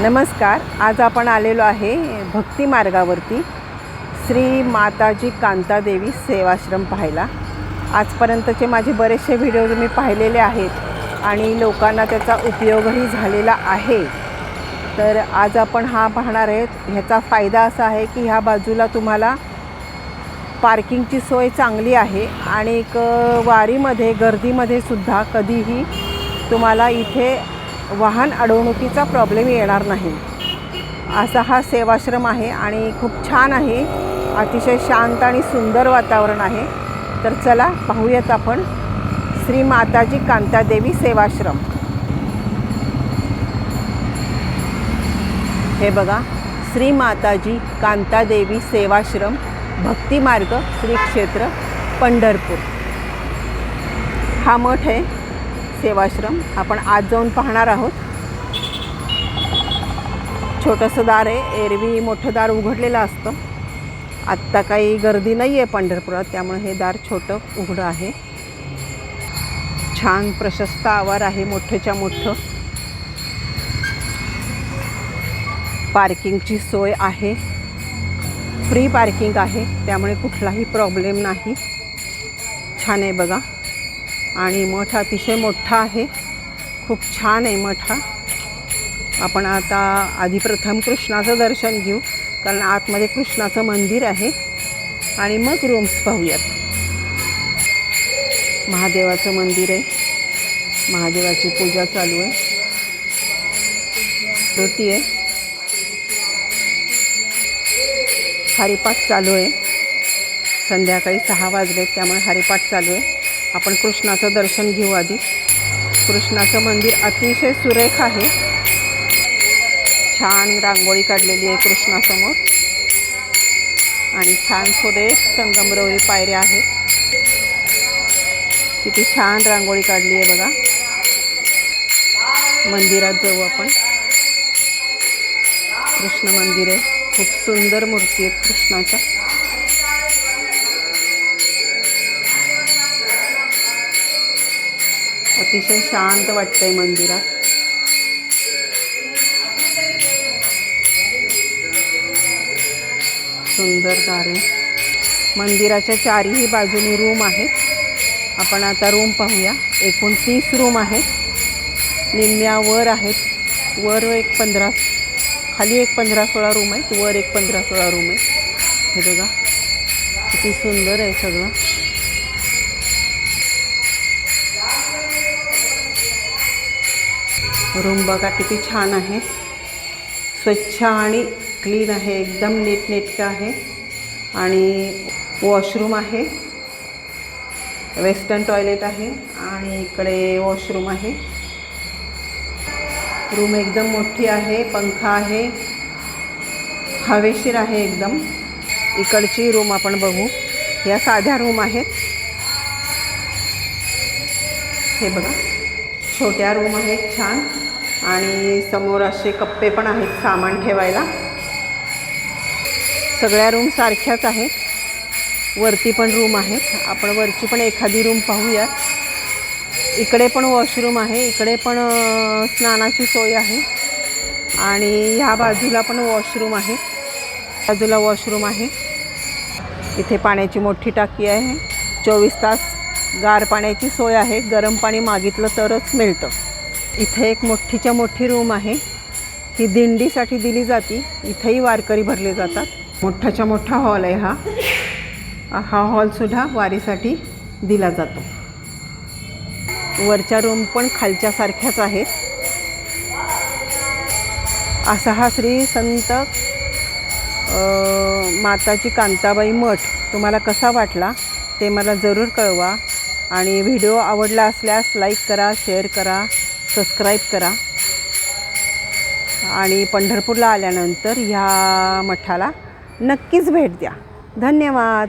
नमस्कार. आज आपण आलेलो आहे भक्ती मार्गावरती. श्री माताजी कांतादेवी सेवाश्रम पाहायला. आजपर्यंतचे माझे बरेचसे व्हिडिओ मी पाहिलेले आहेत आणि लोकांना त्याचा उपयोगही झालेला आहे. तर आज आपण हा पाहणार आहेत. ह्याचा फायदा असा आहे की ह्या बाजूला तुम्हाला पार्किंगची सोय चांगली आहे आणि एक वारीमध्ये गर्दीमध्ये सुद्धा कधीही तुम्हाला इथे वाहन अडवणुकीचा प्रॉब्लेम येणार नाही. असा हा सेवाश्रम आहे आणि खूप छान आहे. अतिशय शांत आणि सुंदर वातावरण आहे. तर चला पाहूयात आपण श्री माताजी कांतादेवी सेवाश्रम. हे बघा श्री माताजी कांतादेवी सेवाश्रम भक्तिमार्ग श्री क्षेत्र पंढरपूर. हा मठ आहे. सेवाश्रम आपण आज जाऊन पाहणार आहोत. छोटंसं दार आहे एरवी मोठं दार उघडलेलं असतं. आत्ता काही गर्दी नाही आहे पंढरपुरात त्यामुळे हे दार छोटं उघडं आहे. छान प्रशस्त आवार आहे मोठंच्या मोठं. पार्किंगची सोय आहे. फ्री पार्किंग आहे त्यामुळे कुठलाही प्रॉब्लेम नाही. छान आहे बघा. आणि मठ अतिशय मोठा आहे. खूप छान आहे मठ हा. आपण आता आधी प्रथम कृष्णाचं दर्शन घेऊ कारण आतमध्ये कृष्णाचं मंदिर आहे. आणि मग रूम्स पाहूयात. महादेवाचं मंदिर आहे. महादेवाची पूजा चालू आहे. स्तुती आहे. हरिपाठ चालू आहे. संध्याकाळी सहा वाजले त्यामुळे हरिपाठ चालू आहे. आपण कृष्णाचं दर्शन घेऊ आधी. कृष्णाचं मंदिर अतिशय सुरेख आहे. छान रांगोळी काढलेली आहे कृष्णासमोर. आणि छान सुरेख संगमरवरी पायऱ्या आहेत. किती छान रांगोळी काढली आहे बघा. मंदिरात जाऊ आपण. कृष्ण मंदिर आहे. खूप सुंदर मूर्ती आहेत कृष्णाच्या. अतिशय शांत वाटतंय मंदिरात. सुंदर दार मंदिराच्या चारही बाजूनी रूम आहेत. आपण आता रूम पाहूया. एकूण तीस रूम आहेत. निम्म्या वर आहेत. वर एक पंधरा खाली एक पंधरा सोळा रूम आहेत. वर एक पंधरा सोळा रूम आहे हे बघा किती सुंदर आहे सगळं. रूम बघा किती छान आहे. स्वच्छ आणि क्लीन आहे एकदम नीटनेटकं आहे. आणि वॉशरूम आहे. वेस्टर्न टॉयलेट आहे आणि इकडे वॉशरूम आहे. रूम एकदम मोठी आहे पंखा आहे. हवेशीर आहे एकदम. इकडची रूम आपण बघू. या साध्या रूम आहेत. हे बघा. छोट्या रूम आहेत छान. आणि समोर असे कप्पे पण आहेत सामान ठेवायला. सगळ्या रूम सारख्याच आहेत. वरती पण रूम आहेत. आपण वरची पण एखादी रूम पाहूया. इकडे पण वॉशरूम आहे. इकडे पण स्नानाची सोय आहे. आणि ह्या बाजूला पण वॉशरूम आहे. बाजूला वॉशरूम आहे. इथे पाण्याची मोठी टाकी आहे. चोवीस तास गार पाण्याची सोय आहे. गरम पाणी मागितलं तरच मिळतं. इथे एक मोठीच्या मोठी रूम आहे. ही दिंडीसाठी दिली जाती. इथेही वारकरी भरले जातात. मोठाच्या मोठा हॉल आहे हा. हा हॉलसुद्धा वारीसाठी दिला जातो. वरच्या रूम पण खालच्यासारख्याच आहेत. असा हा श्री संत माताची कांताबाई मठ. तुम्हाला कसा वाटला ते मला जरूर कळवा. आणि व्हिडिओ आवडला असल्यास लाईक करा शेअर करा. सबस्क्राईब करा. आणि पंढरपूरला आल्यानंतर ह्या मठाला नक्कीच भेट द्या. धन्यवाद.